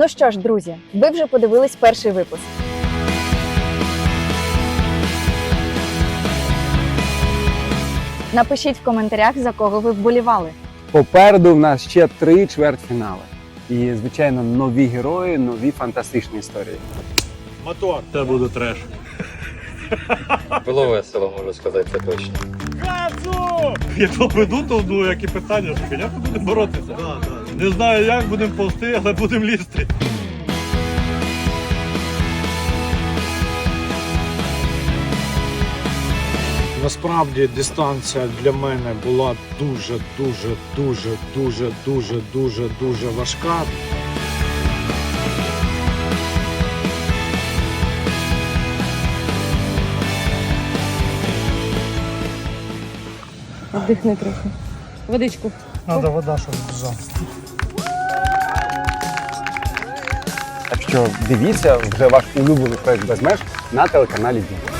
Ну що ж, друзі, ви вже подивились перший випуск. Напишіть в коментарях, за кого ви вболівали. Попереду в нас ще три чвертьфінали. І, звичайно, нові герої, нові фантастичні історії. Мотор. Це буде треш. Було весело, можу сказати, це точно. Газу! Якщо прийду, то ну, які питання, що як ми будемо боротися? Не знаю як, будемо повсти, але будемо лізти. Насправді дистанція для мене була дуже, дуже, дуже, дуже, дуже, дуже, дуже важка. Вдихни трохи. Водичку. Треба вода, щоб взяв. Так що дивіться вже ваш улюблений проект без меж на телеканалі Дім.